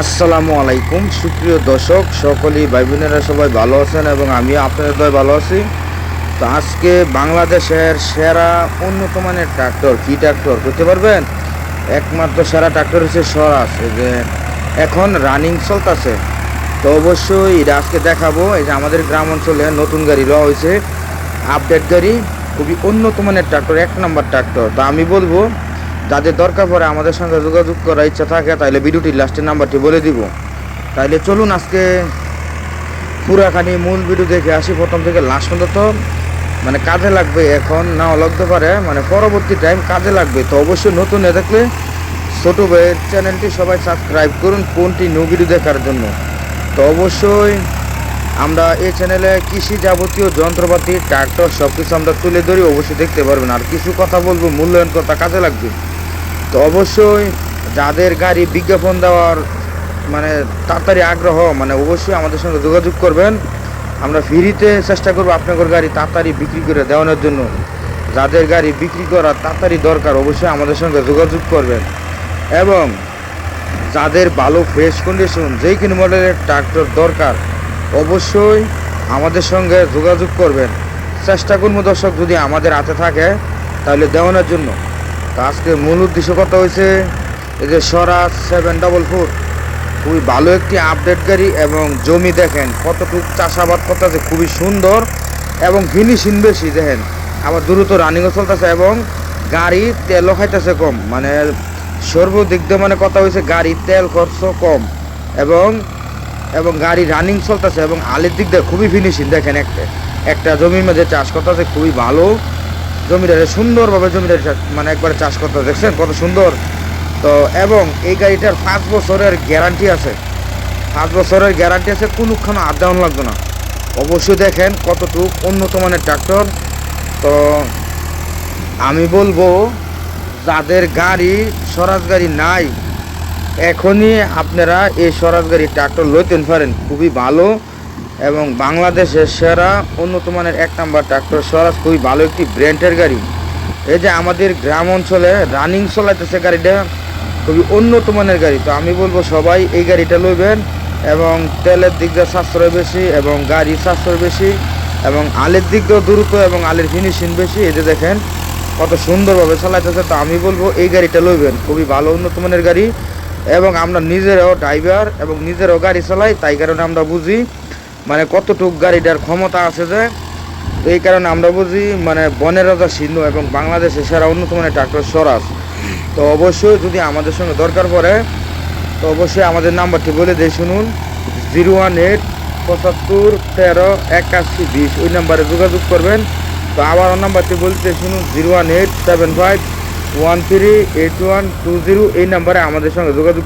আসসালামু আলাইকুম। সুপ্রিয় দর্শক, সকলেই ভাই বোনেরা সবাই ভালো আছেন এবং আমিও আপনাদের ভালো আছি। তো আজকে বাংলাদেশের সেরা উন্নত মানের ট্রাক্টর কি ট্রাক্টর করতে পারবেন? একমাত্র সেরা ট্রাক্টর হচ্ছে এই যে এখন রানিং চলতেছে। তো অবশ্যই এটা আজকে দেখাবো। এই যে আমাদের গ্রাম অঞ্চলে নতুন গাড়ি লওয়া হয়েছে। আপডেট গাড়ি, খুবই উন্নত মানের ট্রাক্টর, এক নম্বর ট্রাক্টর। তো আমি বলব যাদের দরকার পড়ে আমাদের সঙ্গে যোগাযোগ করার ইচ্ছা থাকে তাহলে ভিডিওটির লাস্টের নাম্বারটি বলে দিব। তাইলে চলুন আজকে পুরাখানি মূল ভিডিও দেখে আসি। প্রথম থেকে লাস্ট পর্যন্ত মানে কাজে লাগবে এখন নাও লাগতে পারে মানে পরবর্তী টাইম কাজে লাগবে। তো অবশ্যই নতুন এ দেখলে ছোটো ভাইয়ের চ্যানেলটি সবাই সাবস্ক্রাইব করুন কোনটি নিউ ভিডিও দেখার জন্য। তো অবশ্যই আমরা এই চ্যানেলে কৃষি যাবতীয় যন্ত্রপাতি ট্রাক্টর সব কিছু আমরা তুলে ধরি, অবশ্যই দেখতে পারবেন। আর কিছু কথা বলব, মূল্যায়ন কথা কাজে লাগবে। তো অবশ্যই যাদের গাড়ি বিজ্ঞাপন দেওয়ার মানে তাড়াতাড়ি আগ্রহ মানে অবশ্যই আমাদের সঙ্গে যোগাযোগ করবেন। আমরা ফ্রিতে চেষ্টা করব আপনাদের গাড়ি তাড়াতাড়ি বিক্রি করে দেওয়ানোর জন্য। যাদের গাড়ি বিক্রি করা তাড়াতাড়ি দরকার, অবশ্যই আমাদের সঙ্গে যোগাযোগ করবেন। এবং যাদের ভালো ফ্রেশ কন্ডিশন যেই কোনো মডেলের ট্রাক্টর দরকার, অবশ্যই আমাদের সঙ্গে যোগাযোগ করবেন। চেষ্টা করব দর্শক, যদি আমাদের হাতে থাকে, তাহলে দেওয়ানোর জন্য। আজকে মূল উদ্দেশ্য কথা হয়েছে এই যে স্বরাজ সেভেন ডবল ফোর খুবই ভালো একটি আপডেট গাড়ি এবং জমি দেখেন, কতটুকু চাষাবাদ করতেছে, খুবই সুন্দর এবং ফিনিশিং বেশি, দেখেন। আবার দ্রুত রানিংও চলতেছে এবং গাড়ি তেলও খাইতেছে কম মানে সর্বদিক দিয়ে মানে কথা হয়েছে গাড়ি তেল খরচ কম এবং এবং গাড়ি রানিং চলতেছে এবং আলের দিক দিয়ে খুবই ফিনিশিং দেখেন একটা একটা জমির মধ্যে চাষ করতেছে, খুবই ভালো। জমিটারে সুন্দরভাবে জমিটারে চাষ- মানে একবারে চাষ করতে দেখছেন? কত সুন্দর। তো, এবং এই গাড়িটার পাঁচ বছরের গ্যারান্টি আছে। পাঁচ বছরের গ্যারান্টি আছে, কোনোক্ষণ আপ ডাউন লাগবে না। অবশ্যই দেখেন কতটুক উন্নত মানের ট্রাক্টর। তো, আমি বলব, যাদের গাড়ি, স্বরাজ গাড়ি নাই, এখনই আপনারা এই স্বরাজ গাড়ি ট্রাক্টর লইতেন পারেন। খুবই ভালো। এবং বাংলাদেশের সেরা উন্নত মানের এক নাম্বার ট্রাক্টর স্বরাজ, খুবই ভালো একটি ব্র্যান্ডের গাড়ি। এই যে আমাদের গ্রাম অঞ্চলে রানিং চলাইতেছে গাড়িটা, খুবই উন্নত মানের গাড়ি। তো আমি বলব সবাই এই গাড়িটা লইবেন এবং তেলের দিক দিয়ে সাশ্রয় বেশি এবং গাড়ি সাশ্রয় বেশি এবং আলের দিক দিয়েও দ্রুত এবং আলের ফিনিশিং বেশি। এই যে দেখেন কত সুন্দরভাবে চালাইতেছে। তো আমি বলব এই গাড়িটা লইবেন, খুবই ভালো উন্নত মানের গাড়ি এবং আমরা নিজেরাও ড্রাইভার এবং নিজেরাও গাড়ি চালাই, তাই কারণে আমরা বুঝি মানে কতটুক গাড়িটার ক্ষমতা আছে যে এই কারণে আমরা বুঝি মানে বনের রাজা সিন্ধু এবং বাংলাদেশের সেরা মানের ট্রাক্টর স্বরাজ তো অবশ্যই যদি আমাদের সঙ্গে দরকার পড়ে, তো অবশ্যই আমাদের নাম্বারটি বলে দিয়ে শুনুন, জিরো ওয়ান এইট পঁচাত্তর তেরো একাশি বিশ। ওই নাম্বারে যোগাযোগ করবেন। তো আবার ওর নাম্বারটি বলতে শুনুন, zero one eight seven five one three eight one two zero. এই নাম্বারে আমাদের সঙ্গে যোগাযোগ